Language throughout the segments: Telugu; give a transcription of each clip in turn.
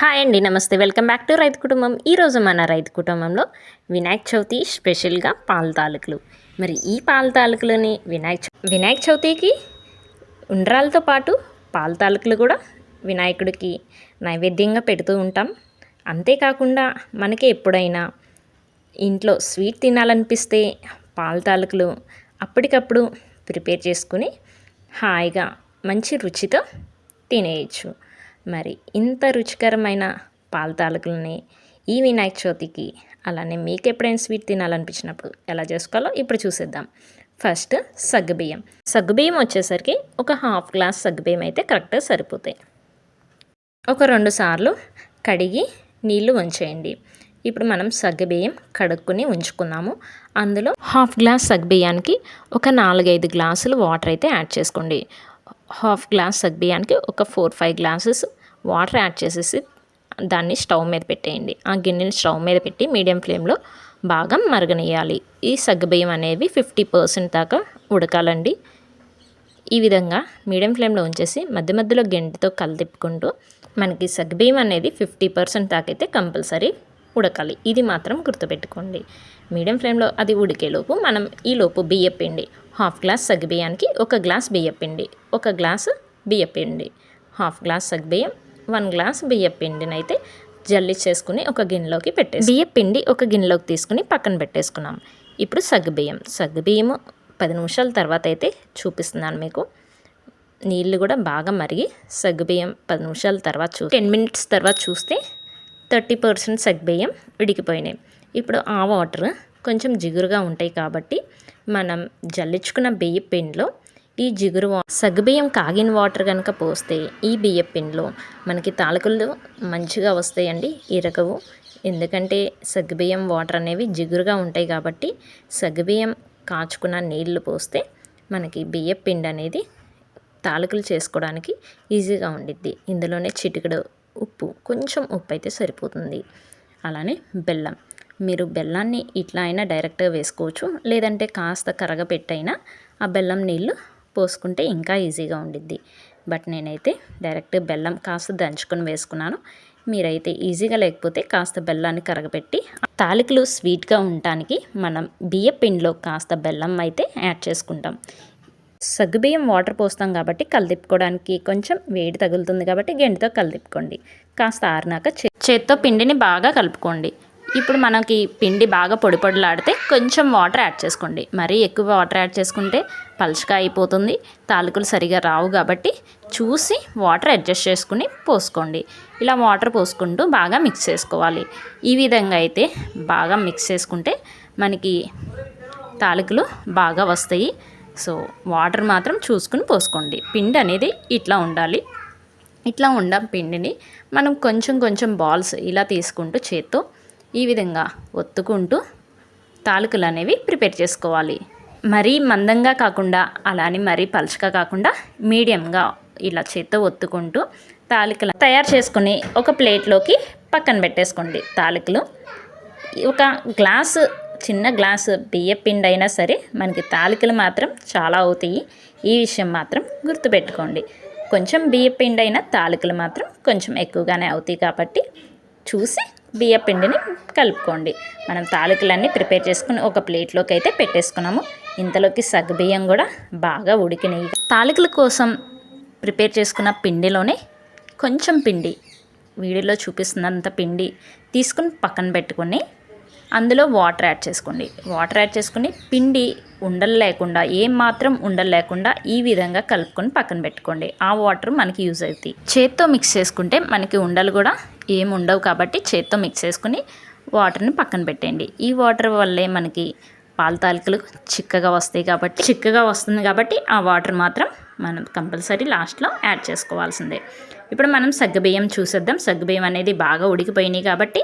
హాయ్ అండి నమస్తే. వెల్కమ్ బ్యాక్ టు రైతు కుటుంబం. ఈరోజు మన రైతు కుటుంబంలో వినాయక చవితి స్పెషల్గా పాల తాలూకులు. మరి ఈ పాల తాలూకులని వినాయక వినాయక చవితికి ఉండ్రాలతో పాటు పాల తాలూకులు కూడా వినాయకుడికి నైవేద్యంగా పెడుతూ ఉంటాం. అంతేకాకుండా మనకి ఎప్పుడైనా ఇంట్లో స్వీట్ తినాలనిపిస్తే పాల తాలూకులు అప్పటికప్పుడు ప్రిపేర్ చేసుకుని హాయిగా మంచి రుచితో తినేయచ్చు. మరి ఇంత రుచికరమైన పాల తాలూకులని ఈ వినాయక చవితికి అలానే మీకు ఎప్పుడైనా స్వీట్ తినాలనిపించినప్పుడు ఎలా చేసుకోవాలో ఇప్పుడు చూసేద్దాం. ఫస్ట్ సగ్గుబియ్యం సగ్గుబియ్యం వచ్చేసరికి ఒక హాఫ్ గ్లాస్ సగ్గుబియ్యం అయితే కరెక్ట్గా సరిపోతాయి. ఒక రెండు సార్లు కడిగి నీళ్ళు ఉంచేయండి. ఇప్పుడు మనం సగ్గుబియ్యం కడుక్కుని ఉంచుకున్నాము. అందులో హాఫ్ గ్లాస్ సగ్గుబియ్యానికి ఒక నాలుగైదు గ్లాసులు వాటర్ అయితే యాడ్ చేసుకోండి. హాఫ్ గ్లాస్ సగ్గుబియ్యానికి ఒక four five glasses water add చేసేసి దాన్ని స్టవ్ మీద పెట్టేయండి. ఆ గిన్నెని స్టవ్ మీద పెట్టి మీడియం ఫ్లేమ్లో బాగా మరగనియాలి ఈ సగ్గుబియ్యం అనేవి ఫిఫ్టీ పర్సెంట్ దాకా ఉడకాలండి. ఈ విధంగా మీడియం ఫ్లేమ్లో ఉంచేసి మధ్య మధ్యలో గెంటితో కలదిప్పుకుంటూ మనకి సగ్బియ్యం అనేది ఫిఫ్టీ పర్సెంట్ దాకైతే కంపల్సరీ ఉడకాలి. ఇది మాత్రం గుర్తుపెట్టుకోండి. మీడియం ఫ్లేమ్లో అది ఉడికేలోపు మనం ఈ లోపు బియ్యపిండి హాఫ్ గ్లాస్ సగ్బియ్యానికి ఒక గ్లాస్ బియ్యపిండి ఒక గ్లాసు బియ్యపిండి హాఫ్ గ్లాస్ సగ్బియ్యం వన్ గ్లాస్ బియ్య పిండిని అయితే జల్లి చేసుకుని ఒక గిన్నెలోకి పెట్టేసి బియ్య పిండి ఒక గిన్నెలోకి తీసుకుని పక్కన పెట్టేసుకున్నాం. ఇప్పుడు సగ్గుబియ్యం సగ్గుబియ్యము పది నిమిషాల తర్వాత అయితే చూపిస్తున్నాను మీకు. నీళ్ళు కూడా బాగా మరిగి సగ్గుబియ్యం పది నిమిషాల తర్వాత చూ టెన్ మినిట్స్ తర్వాత చూస్తే థర్టీ పర్సెంట్ సగ్గుబియ్యం ఉడికిపోయినాయి. ఇప్పుడు ఆ వాటర్ కొంచెం జిగురుగా ఉంటాయి కాబట్టి మనం జల్లించుకున్న బియ్య పిండిలో ఈ జిగురు సగ్గుబియ్యం కాగిన వాటర్ కనుక పోస్తే ఈ బియ్యం పిండిలో మనకి తాలకులు మంచిగా వస్తాయండి ఇరగవు. ఎందుకంటే సగ్గుబియ్యం వాటర్ అనేవి జిగురుగా ఉంటాయి కాబట్టి సగ్గుబియ్యం కాచుకున్న నీళ్ళు పోస్తే మనకి బియ్యం పిండి అనేది తాలకులు చేసుకోవడానికి ఈజీగా ఉండిద్ది. ఇందులోనే చిటికెడు ఉప్పు కొంచెం ఉప్పు అయితే సరిపోతుంది. అలానే బెల్లం. మీరు బెల్లాన్ని ఇట్లా అయినా డైరెక్ట్గా వేసుకోవచ్చు. లేదంటే కాస్త కరగపెట్టైనా ఆ బెల్లం నీళ్ళు పోసుకుంటే ఇంకా ఈజీగా ఉండిద్ది. బట్ నేనైతే డైరెక్ట్ బెల్లం కాస్త దంచుకొని వేసుకున్నాను. మీరైతే ఈజీగా లేకపోతే కాస్త బెల్లాన్ని కరగబెట్టి తాలికలు స్వీట్గా ఉండటానికి మనం బియ్య పిండిలో కాస్త బెల్లం అయితే యాడ్ చేసుకుంటాం. సగ్గుబియ్యం వాటర్ పోస్తాం కాబట్టి కలిదిప్పుకోవడానికి కొంచెం వేడి తగులుతుంది కాబట్టి గెంటితో కలిదిప్పుకోండి. కాస్త ఆరినాక చే చేత్తో పిండిని బాగా కలుపుకోండి. ఇప్పుడు మనకి పిండి బాగా పొడి పొడిలాడితే కొంచెం వాటర్ యాడ్ చేసుకోండి. మరీ ఎక్కువ వాటర్ యాడ్ చేసుకుంటే పలుచగా అయిపోతుంది. తాలూకులు సరిగా రావు కాబట్టి చూసి వాటర్ అడ్జస్ట్ చేసుకుని పోసుకోండి. ఇలా వాటర్ పోసుకుంటూ బాగా మిక్స్ చేసుకోవాలి. ఈ విధంగా అయితే బాగా మిక్స్ చేసుకుంటే మనకి తాలూకులు బాగా వస్తాయి. సో వాటర్ మాత్రం చూసుకుని పోసుకోండి. పిండి అనేది ఇట్లా ఉండాలి. ఇట్లా ఉండ పిండిని మనం కొంచెం కొంచెం బాల్స్ ఇలా తీసుకుంటూ చేత్తో ఈ విధంగా ఒత్తుకుంటూ తాలూకులు అనేవి ప్రిపేర్ చేసుకోవాలి. మరీ మందంగా కాకుండా అలానే మరీ పలుచగా కాకుండా మీడియంగా ఇలా చేత్తో ఒత్తుకుంటూ తాలికలు తయారు చేసుకుని ఒక ప్లేట్లోకి పక్కన పెట్టేసుకోండి తాలికలు. ఒక గ్లాసు చిన్న గ్లాసు బియ్య పిండి అయినా సరే మనకి తాలికలు మాత్రం చాలా అవుతాయి. ఈ విషయం మాత్రం గుర్తుపెట్టుకోండి. కొంచెం బియ్య పిండి అయినా తాలికలు మాత్రం కొంచెం ఎక్కువగానే అవుతాయి కాబట్టి చూసి బియ్య పిండిని కలుపుకోండి. మనం తాలికలన్నీ ప్రిపేర్ చేసుకుని ఒక ప్లేట్లోకి అయితే పెట్టేసుకున్నాము. ఇంతలోకి సగ్గు బియ్యం కూడా బాగా ఉడికినాయి. తాలికల కోసం ప్రిపేర్ చేసుకున్న పిండిలోనే కొంచెం పిండి వీడియోలో చూపిస్తున్నంత పిండి తీసుకుని పక్కన పెట్టుకొని అందులో వాటర్ యాడ్ చేసుకోండి. వాటర్ యాడ్ చేసుకుని పిండి ఉండలు లేకుండా ఏం మాత్రం ఉండలు లేకుండా ఈ విధంగా కలుపుకొని పక్కన పెట్టుకోండి. ఆ వాటర్ మనకి యూజ్ అవుతాయి. చేత్తో మిక్స్ చేసుకుంటే మనకి ఉండలు కూడా ఏం ఉండవు కాబట్టి చేత్తో మిక్స్ చేసుకుని వాటర్ని పక్కన పెట్టండి ఈ వాటర్ వల్లే మనకి పాల తాలికలు చిక్కగా వస్తాయి కాబట్టి చిక్కగా వస్తుంది కాబట్టి ఆ వాటర్ మాత్రం మనం కంపల్సరీ లాస్ట్లో యాడ్ చేసుకోవాల్సిందే. ఇప్పుడు మనం సగ్గుబియ్యం చూసేద్దాం. సగ్గుబియ్యం అనేది బాగా ఉడికిపోయినాయి కాబట్టి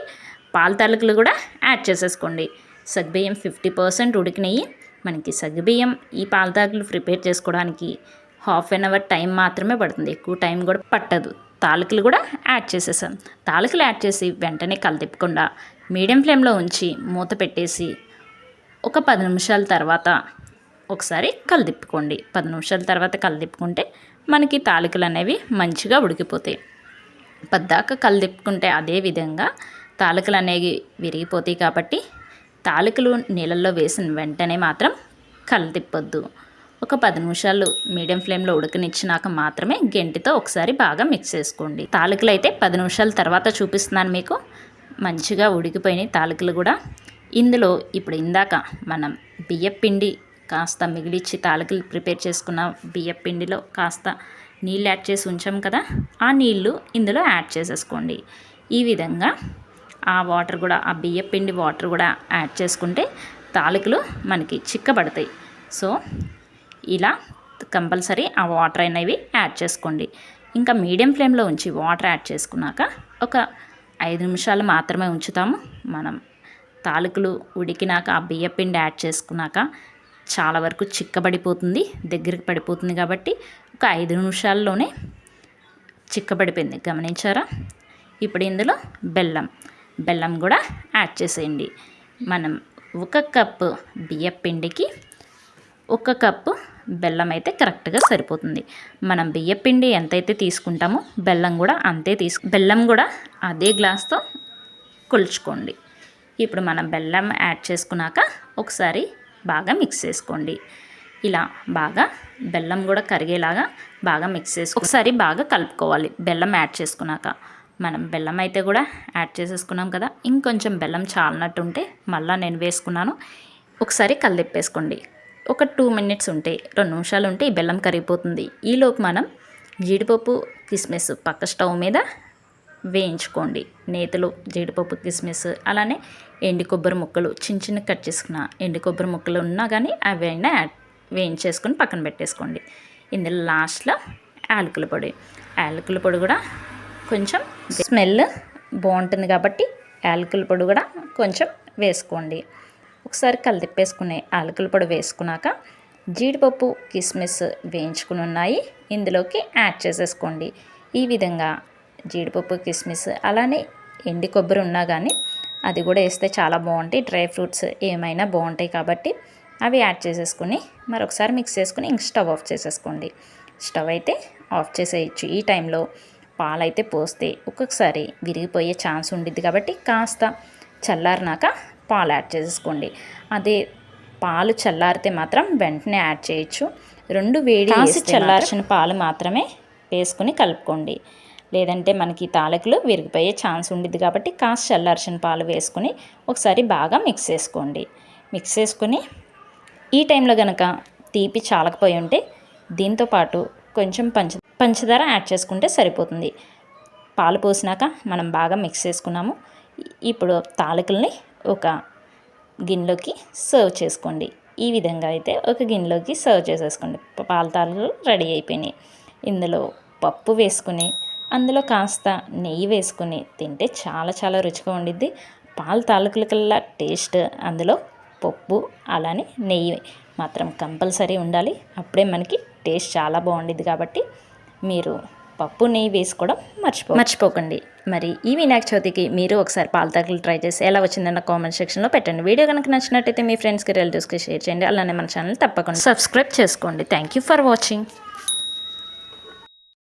పాల తాలకులు కూడా యాడ్ చేసేసుకోండి. సగ్బియ్యం ఫిఫ్టీ పర్సెంట్ ఉడికినాయి. మనకి సగ్గుబియ్యం ఈ పాల తాలికలు ప్రిపేర్ చేసుకోవడానికి హాఫ్ అన్ అవర్ టైం మాత్రమే పడుతుంది. ఎక్కువ టైం కూడా పట్టదు. తాలకులు కూడా యాడ్ చేసేసాం. తాలకులు యాడ్ చేసి వెంటనే కలదిప్పకుండా మీడియం ఫ్లేమ్లో ఉంచి మూత పెట్టేసి ఒక పది నిమిషాల తర్వాత ఒకసారి కలదిప్పుకోండి. పది నిమిషాల తర్వాత కలదిప్పుకుంటే మనకి తాలికలు అనేవి మంచిగా ఉడికిపోతాయి. పద్దాక కలిదిప్పుకుంటే అదే విధంగా తాలూకులు అనేవి విరిగిపోతాయి కాబట్టి తాలూకులు నీళ్ళల్లో వేసిన వెంటనే మాత్రం కలిదిప్పొద్దు ఒక పది నిమిషాలు మీడియం ఫ్లేమ్లో ఉడకనిచ్చినాక మాత్రమే గెంటితో ఒకసారి బాగా మిక్స్ చేసుకోండి. తాలూకులు అయితే పది నిమిషాల తర్వాత చూపిస్తున్నాను మీకు. మంచిగా ఉడికిపోయినాయి తాలూకులు కూడా. ఇందులో ఇప్పుడు ఇందాక మనం బియ్యపిండి కాస్త మిగిలిచ్చి తాలూకులు ప్రిపేర్ చేసుకున్న బియ్యపిండిలో కాస్త నీళ్ళు యాడ్ చేసి ఉంచాం కదా ఆ నీళ్ళు ఇందులో యాడ్ చేసేసుకోండి. ఈ విధంగా ఆ వాటర్ కూడా ఆ బియ్యపిండి వాటర్ కూడా యాడ్ చేసుకుంటే తాలూకులు మనకి చిక్కబడతాయి. సో ఇలా కంపల్సరీ ఆ వాటర్ అనేవి యాడ్ చేసుకోండి. ఇంకా మీడియం ఫ్లేమ్లో ఉంచి వాటర్ యాడ్ చేసుకున్నాక ఒక ఐదు నిమిషాలు మాత్రమే ఉంచుతాము. మనం తాలూకులు ఉడికినాక ఆ బియ్య పిండి యాడ్ చేసుకున్నాక చాలా వరకు చిక్కబడిపోతుంది దగ్గరికి పడిపోతుంది కాబట్టి ఒక ఐదు నిమిషాల్లోనే చిక్కబడిపోయింది. గమనించారా? ఇప్పుడు ఇందులో బెల్లం. బెల్లం కూడా యాడ్ చేసేయండి. మనం ఒక కప్పు బియ్య పిండికి ఒక కప్పు బెల్లం అయితే కరెక్ట్గా సరిపోతుంది. మనం బియ్య పిండి ఎంతైతే తీసుకుంటామో బెల్లం కూడా అంతే తీసుకు బెల్లం కూడా అదే గ్లాస్తో కొలుచుకోండి. ఇప్పుడు మనం బెల్లం యాడ్ చేసుకున్నాక ఒకసారి బాగా మిక్స్ చేసుకోండి. ఇలా బాగా బెల్లం కూడా కరిగేలాగా బాగా మిక్స్ చేసుకో ఒకసారి బాగా కలుపుకోవాలి బెల్లం యాడ్ చేసుకున్నాక. మనం బెల్లం అయితే కూడా యాడ్ చేసేసుకున్నాం కదా. ఇంకొంచెం బెల్లం చాలినట్టు ఉంటే మళ్ళీ నేను వేసుకున్నాను. ఒకసారి కలిదిప్పేసుకోండి. ఒక టూ మినిట్స్ ఉంటే రెండు నిమిషాలు ఉంటే ఈ బెల్లం కరిగిపోతుంది. ఈలోపు మనం జీడిపప్పు కిస్మిస్ పక్క స్టవ్ మీద వేయించుకోండి. నేతలు జీడిపప్పు కిస్మిస్ అలానే ఎండు కొబ్బరి ముక్కలు చిన్న చిన్న కట్ చేసుకున్న ఎండు కొబ్బరి ముక్కలు ఉన్నా కానీ అవి అయినా యాడ్ వేయించేసుకొని పక్కన పెట్టేసుకోండి. ఇందులో లాస్ట్లో యాలకుల పొడి. యాలకుల పొడి కూడా కొంచెం స్మెల్ బాగుంటుంది కాబట్టి యాలకుల పొడి కూడా కొంచెం వేసుకోండి. ఒకసారి కలిదిప్పేసుకునే యాలకుల పొడి వేసుకున్నాక జీడిపప్పు కిస్మిస్ వేయించుకుని ఉన్నాయి. ఇందులోకి యాడ్ చేసేసుకోండి. ఈ విధంగా జీడిపప్పు కిస్మిస్ అలానే ఎండి కొబ్బరి ఉన్నా కానీ అది కూడా వేస్తే చాలా బాగుంటాయి. డ్రై ఫ్రూట్స్ ఏమైనా బాగుంటాయి కాబట్టి అవి యాడ్ చేసేసుకుని మరొకసారి మిక్స్ చేసుకుని ఇంక స్టవ్ ఆఫ్ చేసేసుకోండి. స్టవ్ అయితే ఆఫ్ చేసేయచ్చు. ఈ టైంలో పాలైతే పోస్తే ఒక్కొక్కసారి విరిగిపోయే ఛాన్స్ ఉండిద్ది కాబట్టి కాస్త చల్లారినాక పాలు యాడ్ చేసేసుకోండి. అదే పాలు చల్లారితే మాత్రం వెంటనే యాడ్ చేయొచ్చు. రెండు వేడి వేసి చల్లార్చిన పాలు మాత్రమే వేసుకుని కలుపుకోండి. లేదంటే మనకి తాలకులు విరిగిపోయే ఛాన్స్ ఉండిద్ది కాబట్టి కాస్త చల్లార్చిన పాలు వేసుకుని ఒకసారి బాగా మిక్స్ చేసుకోండి. మిక్స్ చేసుకుని ఈ టైంలో కనుక తీపి చాలకపోయి ఉంటే దీంతో పాటు కొంచెం పంచ పంచదార యాడ్ చేసుకుంటే సరిపోతుంది. పాలు పోసినాక మనం బాగా మిక్స్ చేసుకున్నాము. ఇప్పుడు తాలికల్ని ఒక గిన్నెలోకి సర్వ్ చేసుకోండి. ఈ విధంగా అయితే ఒక గిన్నెలోకి సర్వ్ చేసేసుకోండి. పాల తాలికలు రెడీ అయిపోయినాయి. ఇందులో పప్పు వేసుకుని అందులో కాస్త నెయ్యి వేసుకుని తింటే చాలా చాలా రుచిగా ఉండిద్ది. పాల తాలూకుల కల్లా టేస్ట్ అందులో పప్పు అలానే నెయ్యి మాత్రం కంపల్సరీ ఉండాలి. అప్పుడే మనకి టేస్ట్ చాలా బాగుండిద్ది కాబట్టి మీరు పప్పు నెయ్యి వేసుకోవడం మర్చిపో మర్చిపోకండి. మరి ఈ వినాయక చవితికి మీరు ఒకసారి పాల ట్రై చేసి ఎలా వచ్చిందన్న కామెంట్ సెక్షన్లో పెట్టండి. వీడియో కనుక నచ్చినట్టయితే మీ ఫ్రెండ్స్కి రిలేటివ్స్కి షేర్ చేయండి. అలానే మన ఛానల్ తప్పకుండా సబ్స్క్రైబ్ చేసుకోండి. Thank you for watching